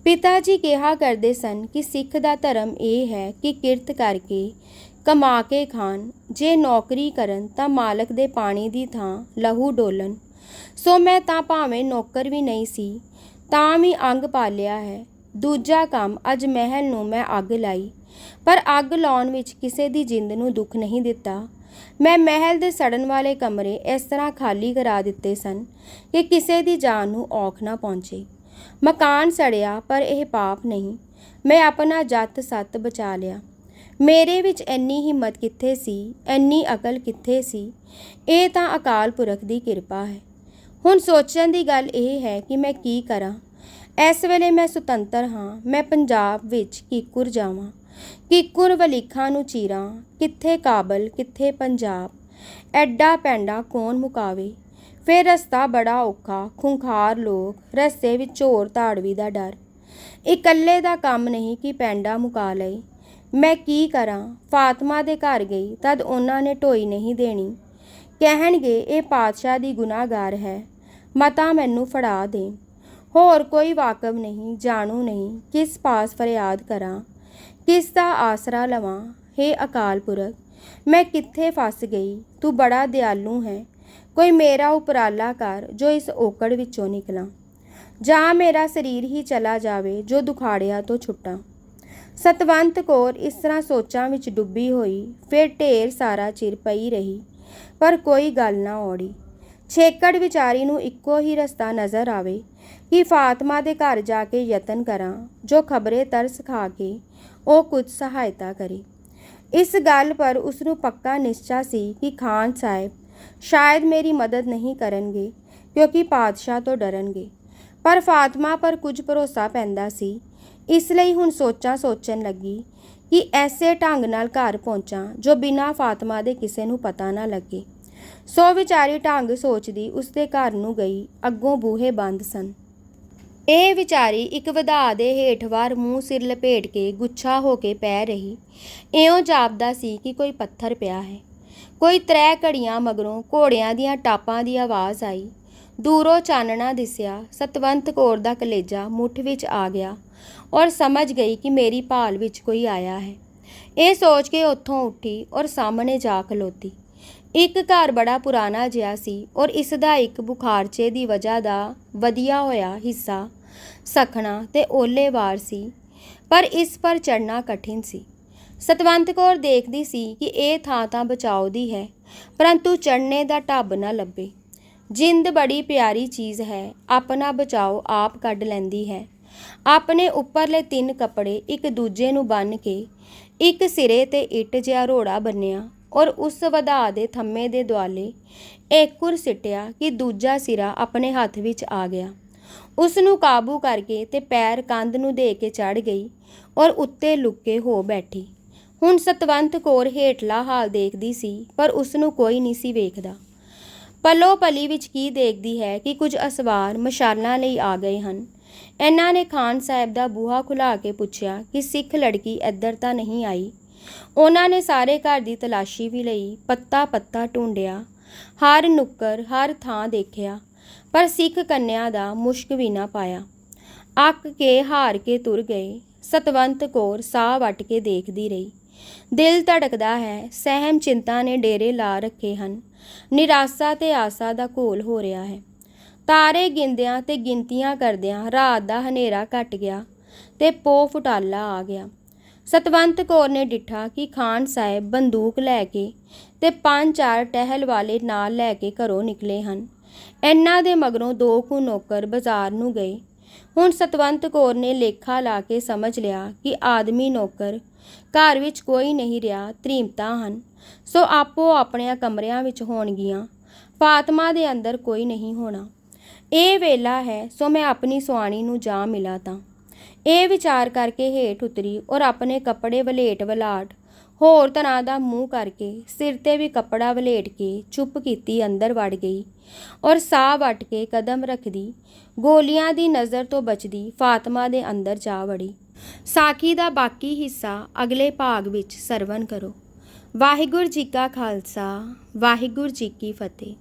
S1: ਪਿਤਾ ਜੀ ਕਿਹਾ ਕਰਦੇ ਸਨ ਕਿ ਸਿੱਖ ਦਾ ਧਰਮ ਇਹ ਹੈ ਕਿ ਕਿਰਤ ਕਰਕੇ ਕਮਾ ਕੇ ਖਾਣ। ਜੇ ਨੌਕਰੀ ਕਰਨ ਤਾਂ ਮਾਲਕ ਦੇ ਪਾਣੀ ਦੀ ਥਾਂ ਲਹੂ ਡੋਲਣ। ਸੋ ਮੈਂ ਤਾਂ ਭਾਵੇਂ ਨੌਕਰ ਵੀ ਨਹੀਂ ਸੀ, ਤਾਂ ਵੀ ਅੰਗ ਪਾਲਿਆ ਹੈ। ਦੂਜਾ ਕੰਮ, ਅੱਜ ਮਹਿਲ ਨੂੰ ਮੈਂ ਅੱਗ ਲਾਈ। ਪਰ ਅੱਗ ਲਾਉਣ ਵਿੱਚ ਕਿਸੇ ਦੀ ਜਿੰਦ ਨੂੰ ਦੁੱਖ ਨਹੀਂ ਦਿੱਤਾ। ਮੈਂ ਮਹਿਲ ਦੇ ਸੜਨ ਵਾਲੇ ਕਮਰੇ ਇਸ ਤਰ੍ਹਾਂ ਖਾਲੀ ਕਰਾ ਦਿੱਤੇ ਸਨ ਕਿ ਕਿਸੇ ਦੀ ਜਾਨ ਨੂੰ ਔਖ ਨਾ ਪਹੁੰਚੇ। ਮਕਾਨ ਸੜਿਆ, ਪਰ ਇਹ ਪਾਪ ਨਹੀਂ। ਮੈਂ ਆਪਣਾ ਜੱਤ ਸੱਤ ਬਚਾ ਲਿਆ। ਮੇਰੇ ਵਿੱਚ ਇੰਨੀ ਹਿੰਮਤ ਕਿੱਥੇ ਸੀ, ਇੰਨੀ ਅਕਲ ਕਿੱਥੇ ਸੀ? ਇਹ ਤਾਂ ਅਕਾਲ ਪੁਰਖ ਦੀ ਕਿਰਪਾ ਹੈ। ਹੁਣ ਸੋਚਣ ਦੀ ਗੱਲ ਇਹ ਹੈ ਕਿ ਮੈਂ ਕੀ ਕਰਾਂ। ਇਸ ਵੇਲੇ ਮੈਂ ਸੁਤੰਤਰ ਹਾਂ। ਮੈਂ ਪੰਜਾਬ ਵਿੱਚ ਕਿੱਕੁਰ ਜਾਵਾਂ। ਕਿੱਕੁਰ ਵਲੀਖਾਂ ਨੂੰ ਚੀਰਾਂ, ਕਿੱਥੇ ਕਾਬਲ, ਕਿੱਥੇ ਪੰਜਾਬ, ਐਡਾ ਪੈਂਡਾ ਕੌਣ ਮੁਕਾਵੇ? ਫਿਰ ਰਸਤਾ ਬੜਾ ਔਖਾ, ਖੁੰਖਾਰ ਲੋਕ, ਰਸਤੇ ਵਿੱਚ ਝੋਰ ਤਾੜਵੀ ਦਾ ਡਰ। ਇਕੱਲੇ ਦਾ ਕੰਮ ਨਹੀਂ ਕਿ ਪੈਂਡਾ ਮੁਕਾ ਲਏ। ਮੈਂ ਕੀ ਕਰਾਂ? ਫਾਤਮਾ ਦੇ ਘਰ ਗਈ, ਤਦ ਉਹਨਾਂ ਨੇ ਢੋਈ ਨਹੀਂ ਦੇਣੀ। ਕਹਿਣਗੇ, ਇਹ ਪਾਤਸ਼ਾਹ ਦੀ ਗੁਨਾਹਗਾਰ ਹੈ। ਮਤਾ ਮੈਨੂੰ ਫੜਾ ਦੇ। ਹੋਰ ਕੋਈ ਵਾਕਬ ਨਹੀਂ, ਜਾਣੂ ਨਹੀਂ, ਕਿਸ ਪਾਸ ਫਰਿਆਦ ਕਰਾਂ? ਕਿਸ ਦਾ ਆਸਰਾ ਲਵਾਂ? हे ਅਕਾਲ ਪੁਰਖ, ਮੈਂ ਕਿੱਥੇ ਫਸ ਗਈ? ਤੂੰ ਬੜਾ ਦਿਆਲੂ ਹੈ। ਕੋਈ ਮੇਰਾ ਉਪਰਾਲਾ ਕਰ, ਜੋ ਇਸ ਓਕੜ ਵਿੱਚੋਂ ਨਿਕਲਾਂ। ਜਾਂ ਮੇਰਾ ਸਰੀਰ ਹੀ ਚਲਾ ਜਾਵੇ, ਜੋ ਦੁਖਾੜਿਆਂ ਤੋਂ ਛੁੱਟਾਂ। ਸਤਵੰਤ ਕੌਰ ਇਸ ਤਰ੍ਹਾਂ ਸੋਚਾਂ ਵਿੱਚ ਡੁੱਬੀ ਹੋਈ, ਫਿਰ ਢੇਰ ਸਾਰਾ ਚਿਰ ਪਈ ਰਹੀ, ਪਰ ਕੋਈ ਗੱਲ ਨਾ ਔੜੀ। ਛੇਕੜ ਵਿਚਾਰੀ ਨੂੰ ਇੱਕੋ ਹੀ ਰਸਤਾ ਨਜ਼ਰ ਆਵੇ ਕਿ ਫਾਤਮਾ ਦੇ ਘਰ ਜਾ ਕੇ ਯਤਨ ਕਰਾਂ, ਜੋ ਖਬਰੇ ਤਰਸ ਖਾ ਕੇ ਉਹ ਕੁਝ ਸਹਾਇਤਾ ਕਰੇ। ਇਸ ਗੱਲ ਪਰ ਉਸ ਨੂੰ ਪੱਕਾ ਨਿਸ਼ਚਾ ਸੀ ਕਿ ਖਾਨ ਸਾਹਿਬ ਸ਼ਾਇਦ ਮੇਰੀ ਮਦਦ ਨਹੀਂ ਕਰਨਗੇ, ਕਿਉਂਕਿ ਪਾਤਸ਼ਾਹ ਤੋਂ ਡਰਨਗੇ। ਪਰ ਫਾਤਮਾ ਪਰ ਕੁਝ ਭਰੋਸਾ ਪੈਂਦਾ ਸੀ। ਇਸ ਲਈ ਹੁਣ ਸੋਚਾਂ ਸੋਚਣ ਲੱਗੀ ਕਿ ਐਸੇ ਢੰਗ ਨਾਲ ਘਰ ਪਹੁੰਚਾਂ ਜੋ ਬਿਨਾਂ ਫਾਤਮਾ ਦੇ ਕਿਸੇ ਨੂੰ ਪਤਾ ਨਾ ਲੱਗੇ। ਸੋ ਵਿਚਾਰੀ ਢੰਗ ਸੋਚਦੀ ਉਸਦੇ ਘਰ ਨੂੰ ਗਈ, ਅੱਗੋਂ ਬੂਹੇ ਬੰਦ ਸਨ। ਇਹ ਵਿਚਾਰੀ ਇੱਕ ਵਧਾ ਦੇ ਹੇਠਵਾਰ ਮੂੰਹ ਸਿਰ ਲਪੇਟ ਕੇ ਗੁੱਛਾ ਹੋ ਕੇ ਪੈ ਰਹੀ। ਇਉਂ ਜਾਪਦਾ ਸੀ ਕਿ ਕੋਈ ਪੱਥਰ ਪਿਆ ਹੈ। ਕੋਈ ਤ੍ਰੈ ਘੜੀਆਂ ਮਗਰੋਂ ਘੋੜਿਆਂ ਦੀਆਂ ਟਾਪਾਂ ਦੀ ਆਵਾਜ਼ ਆਈ। ਦੂਰੋਂ ਚਾਨਣਾ ਦਿਸਿਆ, ਸਤਵੰਤ ਕੌਰ ਦਾ ਕਲੇਜਾ ਮੁੱਠ ਵਿੱਚ ਆ ਗਿਆ ਔਰ ਸਮਝ ਗਈ ਕਿ ਮੇਰੀ ਭਾਲ ਵਿੱਚ ਕੋਈ ਆਇਆ ਹੈ। ਇਹ ਸੋਚ ਕੇ ਉੱਥੋਂ ਉੱਠੀ ਔਰ ਸਾਹਮਣੇ ਜਾ ਖਲੋਤੀ। ਇੱਕ ਘਰ ਬੜਾ ਪੁਰਾਣਾ ਜਿਹਾ ਸੀ ਔਰ ਇਸ ਦਾ ਇੱਕ ਬੁਖਾਰਚੇ ਦੀ ਵਜ੍ਹਾ ਦਾ ਵਧੀਆ ਹੋਇਆ ਹਿੱਸਾ, ਸਖਣਾ ਤੇ ਓਲੇਵਾਰ ਸੀ, ਪਰ ਇਸ ਪਰ ਚੜਨਾ ਕਠਿਨ ਸੀ। ਸਤਵੰਤ ਕੌਰ ਦੇਖਦੀ ਸੀ ਕਿ ਇਹ ਥਾਂ ਤਾਂ ਬਚਾਓ ਦੀ ਹੈ, ਪਰੰਤੂ ਚੜਨੇ ਦਾ ਢੱਬ ਨਾ ਲੱਭੇ। ਜਿੰਦ ਬੜੀ ਪਿਆਰੀ ਚੀਜ਼ ਹੈ, ਆਪਣਾ ਬਚਾਓ ਆਪ ਕੱਢ ਲੈਂਦੀ ਹੈ। ਆਪਣੇ ਉੱਪਰਲੇ ਤਿੰਨ ਕੱਪੜੇ ਇੱਕ ਦੂਜੇ ਨੂੰ ਬੰਨ ਕੇ ਇੱਕ ਸਿਰੇ ਤੇ ਇੱਟ ਜਿਹਾ ਰੋੜਾ ਬੰਨਿਆ ਔਰ ਉਸ ਵਧਾ ਦੇ ਥੰਮੇ ਦੇ ਦੁਆਲੇ ਏਕੁਰ ਸਿੱਟਿਆ ਕਿ ਦੂਜਾ ਸਿਰਾ ਆਪਣੇ ਹੱਥ ਵਿੱਚ ਆ ਗਿਆ। ਉਸ ਨੂੰ ਕਾਬੂ ਕਰਕੇ ਤੇ ਪੈਰ ਕੰਧ ਨੂੰ ਦੇ ਕੇ ਚੜ ਗਈ ਔਰ ਉੱਤੇ ਲੁੱਕੇ ਹੋ ਬੈਠੀ। ਹੁਣ ਸਤਵੰਤ ਕੌਰ ਹੇਠਲਾ ਹਾਲ ਦੇਖਦੀ ਸੀ, ਪਰ ਉਸ ਨੂੰ ਕੋਈ ਨਹੀਂ ਸੀ ਵੇਖਦਾ। ਪਲੋ ਪਲੀ ਵਿੱਚ ਕੀ ਦੇਖਦੀ ਹੈ ਕਿ ਕੁਝ ਅਸਵਾਰ ਮਸ਼ਾਲਾਂ ਲਈ ਆ ਗਏ ਹਨ। ਇਹਨਾਂ ਨੇ ਖਾਨ ਸਾਹਿਬ ਦਾ ਬੂਹਾ ਖੁਲਾ ਕੇ ਪੁੱਛਿਆ ਕਿ ਸਿੱਖ ਲੜਕੀ ਇੱਧਰ ਤਾਂ ਨਹੀਂ ਆਈ? ਉਹਨਾਂ ਨੇ ਸਾਰੇ ਘਰ ਦੀ ਤਲਾਸ਼ੀ ਵੀ ਲਈ, ਪੱਤਾ ਪੱਤਾ ਢੂੰਡਿਆ, ਹਰ ਨੁੱਕਰ, ਹਰ ਥਾਂ ਦੇਖਿਆ, ਪਰ ਸਿੱਖ ਕੰਨਿਆ ਦਾ ਮੁਸ਼ਕ ਵੀ ਨਾ ਪਾਇਆ। ਅੱਕ ਕੇ ਹਾਰ ਕੇ ਤੁਰ ਗਏ, ਸਤਵੰਤ ਕੌਰ ਸਾਹ ਵੱਟ ਕੇ ਦੇਖਦੀ ਰਹੀ। ਦਿਲ ਧੜਕਦਾ ਹੈ, ਸਹਿਮ ਚਿੰਤਾ ਨੇ ਡੇਰੇ ਲਾ ਰੱਖੇ ਹਨ। ਨਿਰਾਸ਼ਾ ਤੇ ਆਸਾ ਦਾ ਘੋਲ ਹੋ ਰਿਹਾ ਹੈ। ਤਾਰੇ ਗਿੰਦਿਆਂ ਤੇ ਗਿਣਤੀਆਂ ਕਰਦਿਆਂ ਰਾਤ ਦਾ ਹਨੇਰਾ ਘਟ ਗਿਆ ਤੇ ਪੋ ਫੁਟਾਲਾ ਆ ਗਿਆ। ਸਤਵੰਤ ਕੌਰ ਨੇ ਡਿੱਠਾ ਕਿ ਖਾਨ ਸਾਹਿਬ ਬੰਦੂਕ ਲੈ ਕੇ ਤੇ ਪੰਜ ਚਾਰ ਟਹਿਲ ਵਾਲੇ ਨਾਲ ਲੈ ਕੇ ਘਰੋਂ ਨਿਕਲੇ ਹਨ। ਇਹਨਾਂ ਦੇ ਮਗਰੋਂ ਦੋ ਕੁ ਨੌਕਰ ਬਾਜ਼ਾਰ ਨੂੰ ਗਏ। ਹੁਣ ਸਤਵੰਤ ਕੌਰ ਨੇ ਲੇਖਾ ਲਾ ਕੇ ਸਮਝ ਲਿਆ ਕਿ ਆਦਮੀ ਨੌਕਰ ਘਰ ਵਿੱਚ ਕੋਈ ਨਹੀਂ ਰਿਹਾ, ਤ੍ਰੀਮਤਾਂ ਹਨ। ਸੋ ਆਪੋ ਆਪਣਿਆਂ ਕਮਰਿਆਂ ਵਿੱਚ ਹੋਣਗੀਆਂ। ਫਾਤਮਾ ਦੇ ਅੰਦਰ ਕੋਈ ਨਹੀਂ ਹੋਣਾ। ਇਹ ਵੇਲਾ ਹੈ, ਸੋ ਮੈਂ ਆਪਣੀ ਸੁਆਣੀ ਨੂੰ ਜਾ ਮਿਲਾ ਤਾਂ। ਇਹ ਵਿਚਾਰ ਕਰਕੇ ਹੇਠ ਉਤਰੀ ਔਰ ਆਪਣੇ ਕੱਪੜੇ ਵਲੇਟ ਵਲਾਟ। ਹੋਰ ਤਰ੍ਹਾਂ ਦਾ ਮੂੰਹ ਕਰਕੇ ਸਿਰ ਤੇ ਵੀ ਕੱਪੜਾ ਵਲੇਟ ਕੇ ਚੁੱਪ ਕੀਤੀ ਅੰਦਰ ਵੜ ਗਈ ਔਰ ਸਾਹ ਵੱਟ ਕੇ ਕਦਮ ਰੱਖਦੀ ਗੋਲੀਆਂ ਦੀ ਨਜ਼ਰ ਤੋਂ ਬਚਦੀ ਫਾਤਮਾ ਦੇ ਅੰਦਰ ਜਾ ਵੜੀ। ਸਾਖੀ ਦਾ ਬਾਕੀ ਹਿੱਸਾ ਅਗਲੇ ਭਾਗ ਵਿੱਚ ਸਰਵਨ ਕਰੋ। ਵਾਹਿਗੁਰੂ ਜੀ ਕਾ ਖਾਲਸਾ, ਵਾਹਿਗੁਰੂ ਜੀ ਕੀ ਫਤਿਹ।